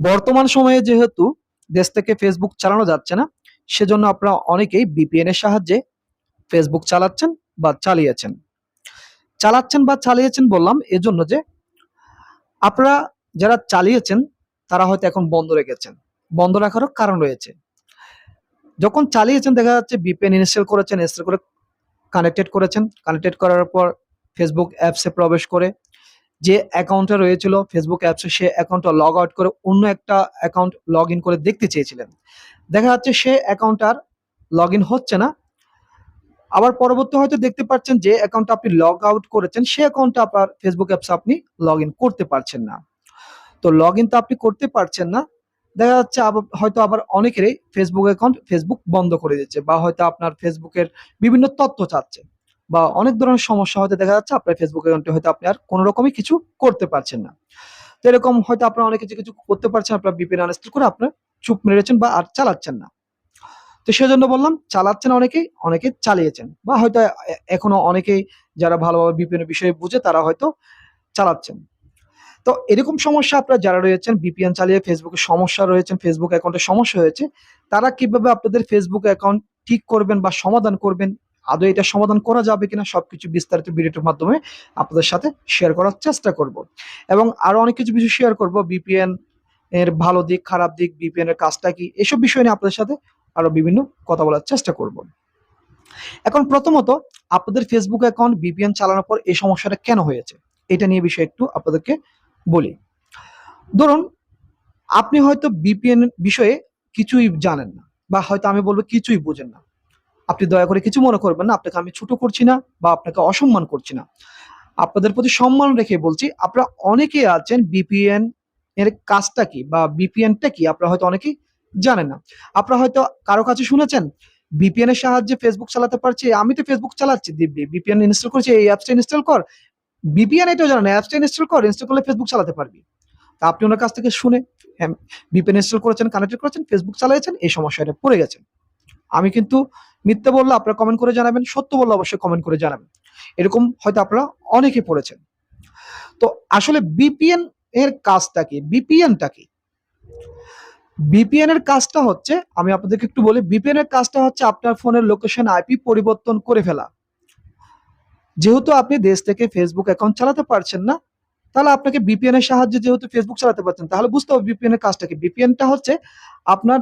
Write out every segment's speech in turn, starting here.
বর্তমান সময়ে যেহেতু দেশ থেকে ফেসবুক চালানো যাচ্ছে না, সেজন্য আপনারা অনেকেই ভিপিএন এর সাহায্যে ফেসবুক চালাচ্ছেন বা চালিয়েছেন। চালাচ্ছেন বা চালিয়েছেন বললাম এজন্য যে আপনারা যারা চালিয়েছেন, তারা হয়তো এখন বন্ধ রেখেছেন। বন্ধ রাখারও কারণ রয়েছে। যখন চালিয়েছেন, দেখা যাচ্ছে বিপিএন ইনস্টল করেছেন ইনস্টল করে কানেক্টেড করেছেন। কানেক্টেড করার পর ফেসবুক অ্যাপসে প্রবেশ করে যে অ্যাকাউন্টটা রয়েছিল ফেসবুক অ্যাপসে সে অ্যাকাউন্টটা লগ আউট করে অন্য একটা অ্যাকাউন্ট লগ ইন করে দেখতে চেয়েছিলেন। দেখা যাচ্ছে সে অ্যাকাউন্ট আর লগ ইন হচ্ছে না। আবার পরবর্তী হয়তো দেখতে পাচ্ছেন যে অ্যাকাউন্টটা আপনি লগ আউট করেছেন, সে অ্যাকাউন্টটা আপনার ফেসবুক অ্যাপসে আপনি লগ ইন করতে পারছেন না। তো লগ ইন তো আপনি করতে পারছেন না। দেখা যাচ্ছে হয়তো আবার অনেকেরই ফেসবুক অ্যাকাউন্ট ফেসবুক বন্ধ করে দিচ্ছে বা হয়তো আপনার ফেসবুকের বিভিন্ন তথ্য চাচ্ছে। বা অনেক ধরনের সমস্যা হয়তো দেখা যাচ্ছে, আপনার ফেসবুক অ্যাকাউন্টে হয়তো আপনি আর কোনো রকমই কিছু করতে পারছেন না। তো এরকম হয়তো আপনার অনেক কিছু কিছু করতে পারছেন, আপনার বিপিএন আনস্টল করে আপনার চুপ মেরেছেন বা আর চালাচ্ছেন না। তো সেজন্য বললাম, চালাচ্ছেন অনেকেই, অনেকে চালিয়েছেন বা হয়তো এখনও অনেকেই যারা ভালোভাবে বিপিএন বিষয়ে বুঝে তারা হয়তো চালাচ্ছেন। তো এরকম সমস্যা আপনারা যারা রয়েছেন বিপিএন চালিয়ে ফেসবুকে সমস্যা রয়েছেন ফেসবুক অ্যাকাউন্টে সমস্যা হয়েছে, তারা কীভাবে আপনাদের ফেসবুক অ্যাকাউন্ট ঠিক করবেন বা সমাধান করবেন আদৌ এটা সমাধান করা যাবে কিনা সবকিছু বিস্তারিত ভিডিওটির মাধ্যমে আপনাদের সাথে শেয়ার করার চেষ্টা করব। এবং আরও অনেক কিছু বিষয় শেয়ার করব বিপিএন এর ভালো দিক, খারাপ দিক বিপিএন এর কাজটা কি, এসব বিষয় নিয়ে আপনাদের সাথে আরও বিভিন্ন কথা বলার চেষ্টা করব। এখন প্রথমত, আপনাদের ফেসবুক অ্যাকাউন্ট বিপিএন চালানোর পর এই সমস্যাটা কেন হয়েছে? এটা নিয়ে বিষয়ে একটু আপনাদেরকে বলি। ধরুন, আপনি হয়তো বিপিএন বিষয়ে কিছুই জানেন না, বা হয়তো আমি বলব কিছুই বুঝেন না। আপনি দয়া করে কিছু মনে করবেন না, আপনাকে আমি ছোট করছি না বা আপনাকে অসম্মান করছি না। আপনাদের প্রতি সম্মান রেখে বলছি, আপনারা অনেকেই আছেন বিপিএন এর কাজটা কি বা বিপিএনটা কি, আপনারা হয়তো অনেকেই জানেন না। আপনারা হয়তো কারও কাছে শুনেছেন, বিপিএন এর সাহায্যে ফেসবুক চালাতে পারছি, আমি তো ফেসবুক চালাচ্ছি, দিব্যি। বিপিএন ইনস্টল করেছি, এই অ্যাপসটা ইনস্টল কর। বিপিএন এটাও জানেন অ্যাপসটা ইনস্টল কর ইনস্টল করলে ফেসবুক চালাতে পারবি। তা আপনি ওনার কাছ থেকে শুনে বিপিএন ইনস্টল করেছেন কানেক্টেড করেছেন ফেসবুক চালিয়েছেন, এই সমস্যাটা পড়ে গেছেন আমি কিন্তু মিথ্যে বললে আপনারা কমেন্ট করে জানাবেন, সত্য বললে অবশ্যই কমেন্ট করে জানাবেন। এরকম হয়তো আপনারা অনেকে পড়েছেন। তো আসলে বিপিএন এর কাজটা কি? বিপিএনটা কি? বিপিএন এর কাজটা হচ্ছে, আমি আপনাদেরকে একটু বলি বিপিএন এর কাজটা হচ্ছে আপনার ফোনের লোকেশন আইপি পরিবর্তন করে ফেলা। যেহেতু আপনি দেশ থেকে ফেসবুক অ্যাকাউন্ট চালাতে পারছেন না, তাহলে আপনাকে বিপিএন এর সাহায্যে যেহেতু ফেসবুক চালাতে পারছেন, তাহলে বুঝতে হবে বিপিএন এর কাজটা কি? বিপিএনটা হচ্ছে আপনার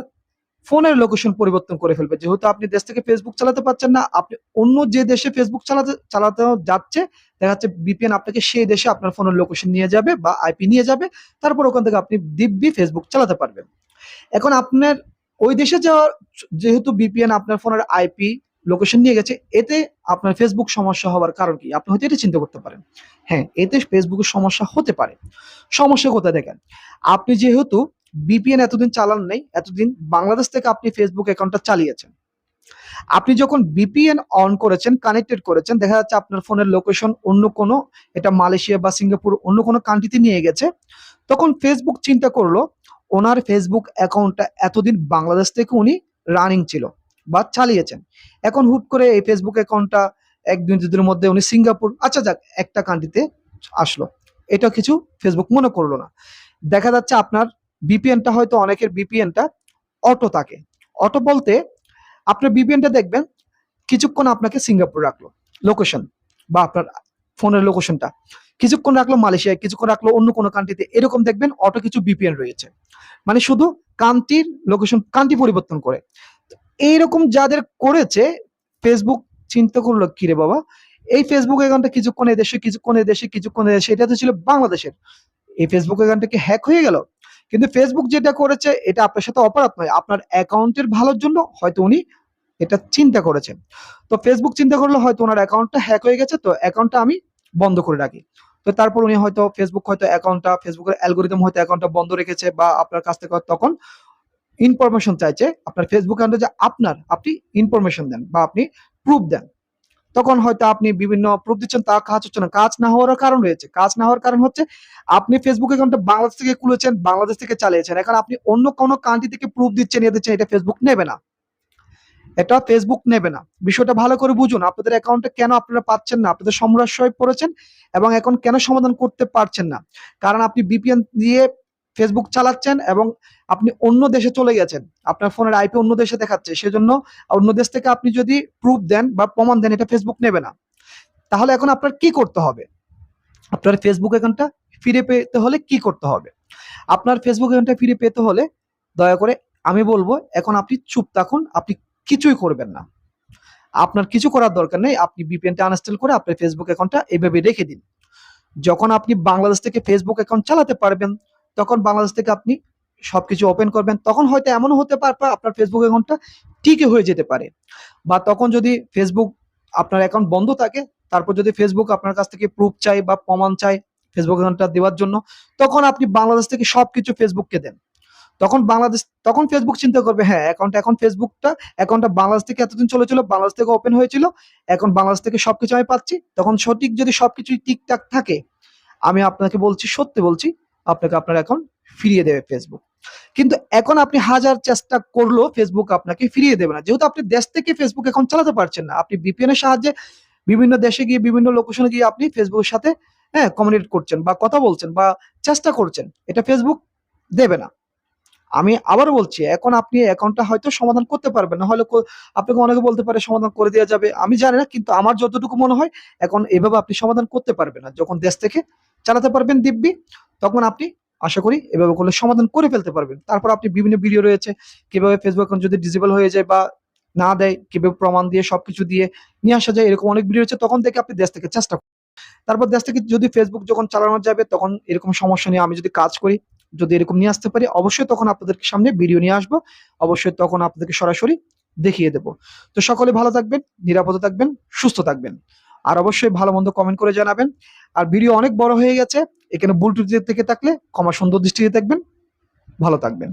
ফোনের লোকেশন পরিবর্তন করে ফেলবে। যেহেতু আপনি দেশ থেকে ফেসবুক চালাতে পারছেন না, আপনি অন্য যে দেশে ফেসবুক চালাতে চালাতে যাচ্ছে, দেখা যাচ্ছে বিপিএন আপনাকে সেই দেশে আপনার ফোনের লোকেশন নিয়ে যাবে বা আইপি নিয়ে যাবে, তারপর ওখান থেকে আপনি দিব্যি ফেসবুক চালাতে পারবেন। এখন আপনার ওই দেশে যাওয়ার যেহেতু বিপিএন আপনার ফোনের আইপি লোকেশন নিয়ে গেছে, এতে আপনার ফেসবুক সমস্যা হওয়ার কারণ কি? আপনি হয়তো এটা চিন্তা করতে পারেন। হ্যাঁ এতে ফেসবুকের সমস্যা হতে পারে। সমস্যা কোথায় দেখেন? আপনি যেহেতু বিপিএন এতদিন চালান নেই, এতদিন বাংলাদেশ থেকে আপনি ফেসবুক অ্যাকাউন্টটা চালিয়েছেন। আপনি যখন বিপিএন অন করেছেন কানেক্টেড করেছেন, দেখা যাচ্ছে আপনার ফোনের লোকেশন অন্য কোনো, এটা মালয়েশিয়া বা সিঙ্গাপুর অন্য কোনো কান্ট্রিতে নিয়ে গেছে, তখন ফেসবুক চিন্তা করল, ওনার ফেসবুক অ্যাকাউন্টটা এতদিন বাংলাদেশ থেকে উনি রানিং ছিল বা চালিয়েছেন। এখন হুট করে এই ফেসবুক অ্যাকাউন্টটা এক দুই দিনের মধ্যে উনি সিঙ্গাপুর আচ্ছা যাক, একটা কান্ট্রিতে আসলো। এটা কিছু ফেসবুক মনে করল না। দেখা যাচ্ছে আপনার বিপিএনটা হয়তো অনেকের বিপিএনটা অটো থাকে। অটো বলতে আপনার বিপিএনটা দেখবেন, কিছুক্ষণ আপনাকে সিঙ্গাপুর রাখল লোকেশন বা আপনার ফোনের লোকেশনটা কিছুক্ষণ রাখল মালয়েশিয়ায়, কিছুক্ষণ রাখল অন্য কোনো কান্ট্রিতে এরকম দেখবেন অটো কিছু বিপিএন রয়েছে। মানে শুধু কান্ট্রির লোকেশন কান্ট্রি পরিবর্তন করে। এইরকম যাদের করেছে ফেসবুক চিন্তা করল, কিরে বাবা, এই ফেসবুক অ্যাকাউন্টটা কিছুক্ষণ এদেশে কিছুক্ষণ এদেশে কিছুক্ষণ এদেশে। এটা তো ছিল বাংলাদেশের। এই ফেসবুক অ্যাকাউন্টটা কি হ্যাক হয়ে গেল? কিন্তু ফেসবুক যেটা করেছে, এটা আপনার সাথে অপরাধ নয়। আপনার অ্যাকাউন্টের ভালোর জন্য হয়তো উনি এটা চিন্তা করেছেন। তো ফেসবুক চিন্তা করল হয়তো ওনার অ্যাকাউন্টটা হ্যাক হয়ে গেছে, তো অ্যাকাউন্টটা আমি বন্ধ করে রাখি। তো তারপর উনি হয়তো ফেসবুক হয়তো অ্যাকাউন্টটা ফেসবুকের অ্যালগোরিদম হয়তো অ্যাকাউন্টটা বন্ধ রেখেছে বা আপনার কাছ থেকে তখন ইনফরমেশন চাইছে। আপনার ফেসবুক অ্যাকাউন্টে যে আপনার, আপনি ইনফরমেশন দেন বা আপনি প্রুফ দেন। তখন হয়তো আপনি বিভিন্ন প্রুফ দিচ্ছেন, তা কাজ হচ্ছে না। কাজ না হওয়ার কারণ রয়েছে। কাজ না হওয়ার কারণ হচ্ছে, আপনি ফেসবুক অ্যাকাউন্টে বাংলাদেশ থেকে খুলেছেন, বাংলাদেশ থেকে চালিয়েছেন। এখন আপনি অন্য কোনো কান্ট্রি থেকে প্রুফ দিচ্ছেন, এ দিচ্ছেন, এটা ফেসবুক নেবে না। এটা ফেসবুক নেবে না। বিষয়টা ভালো করে বুঝুন, আপনাদের অ্যাকাউন্টে কেন আপনারা পাচ্ছেন না? আপনাদের সমস্যায় পড়েছেন এবং এখন কেন সমাধান করতে পারছেন না? কারণ আপনি বিপিএন দিয়ে ফেসবুক চালাচ্ছেন এবং আপনি অন্য দেশে চলে গেছেন। আপনার ফোনের আইপি অন্য দেশে দেখাচ্ছে। সেজন্য অন্য দেশ থেকে আপনি যদি প্রুফ দেন বা প্রমাণ দেন, এটা ফেসবুক নেবে না। তাহলে এখন আপনার কি করতে হবে? আপনার ফেসবুক অ্যাকাউন্টটা ফিরে পেতে হলে কি করতে হবে? আপনার ফেসবুক অ্যাকাউন্টটা ফিরে পেতে হলে দয়া করে আমি বলব, এখন আপনি চুপ থাকুন, আপনি কিছুই করবেন না। আপনার কিছু করার দরকার নেই, আপনি ভিপিএনটা আনইনস্টল করে আপনার ফেসবুক অ্যাকাউন্টটা এভাবে রেখে দিন। যখন আপনি বাংলাদেশ থেকে ফেসবুক অ্যাকাউন্ট চালাতে পারবেন তখন বাংলাদেশ থেকে আপনি সবকিছু ওপেন করবেন। তখন হয়তো এমনও হতে পারবে আপনার ফেসবুক অ্যাকাউন্টটা ঠিকই হয়ে যেতে পারে। বা তখন যদি ফেসবুক আপনার অ্যাকাউন্ট বন্ধ থাকে, তারপর যদি ফেসবুক আপনার কাছ থেকে প্রুফ চাই বা প্রমাণ চাই ফেসবুক অ্যাকাউন্টটা দেওয়ার জন্য, তখন আপনি বাংলাদেশ থেকে সবকিছু ফেসবুককে দেন। তখন বাংলাদেশ তখন ফেসবুক চিন্তা করবে হ্যাঁ অ্যাকাউন্ট এখন ফেসবুকটা অ্যাকাউন্টটা বাংলাদেশ থেকে এতদিন চলেছিল বাংলাদেশ থেকে ওপেন হয়েছিল, এখন বাংলাদেশ থেকে সবকিছু আমি পাচ্ছি। তখন সঠিক যদি সবকিছুই ঠিকঠাক থাকে, আমি আপনাকে বলছি, সত্যি বলছি আপনাকে আপনার অ্যাকাউন্ট ফিরিয়ে দেবে ফেসবুক কিন্তু এখন আপনি হাজার চেষ্টা করলেও ফেসবুক আপনাকে ফিরিয়ে দেবে না। যেহেতু আপনি দেশ থেকে ফেসবুক অ্যাকাউন্ট চালাতে পারছেন না, আপনি বিপিএন এর সাহায্যে বিভিন্ন দেশে গিয়ে বিভিন্ন লোকেশনে গিয়ে আপনি ফেসবুকের সাথে হ্যাঁ কমিউনিকেট করছেন বা কথা বলছেন বা চেষ্টা করছেন, এটা ফেসবুক দেবে না। আমি আবার বলছি, এখন আপনি অ্যাকাউন্টটা হয়তো সমাধান করতে পারবেন না কো- আপনাকে অনেকে বলতে পারে সমাধান করে দেওয়া যাবে, আমি জানি না, কিন্তু আমার যতটুকু মনে হয়, এখন এভাবে আপনি সমাধান করতে পারবেন না, যখন দেশ থেকে চালাতে পারবেন দিব্যি। তখন আপনি আশা করি এভাবে করলে সমাধান করে ফেলতে পারবেন। তারপর আপনি বিভিন্ন ভিডিও রয়েছে, কীভাবে ফেসবুক অ্যাকাউন্ট যদি ডিসেবল হয়ে যায় বা না দেয়, কীভাবে প্রমাণ দিয়ে সবকিছু দিয়ে নিয়ে আসা যায়, এরকম অনেক ভিডিও রয়েছে। তখন থেকে আপনি দেশ থেকে চেষ্টা করুন। তারপর দেশ থেকে যদি ফেসবুক যখন চালানো যাবে, তখন এরকম সমস্যা নিয়ে আমি যদি কাজ করি, যদি এরকম নিয়ে আসতে পারি, অবশ্যই তখন আপনাদের সামনে ভিডিও নিয়ে আসব। অবশ্যই তখন আপনাদেরকে সরাসরি দেখিয়ে দেব। তো সকলে ভালো থাকবেন, নিরাপদে থাকবেন, সুস্থ থাকবেন। আর অবশ্যই ভালো মন্দ কমেন্ট করে জানাবেন। আর ভিডিও অনেক বড় হয়ে গেছে, এখানে বুলটুথ থেকে থাকলে ক্ষমা সুন্দর দৃষ্টিতে থাকবেন ভালো থাকবেন।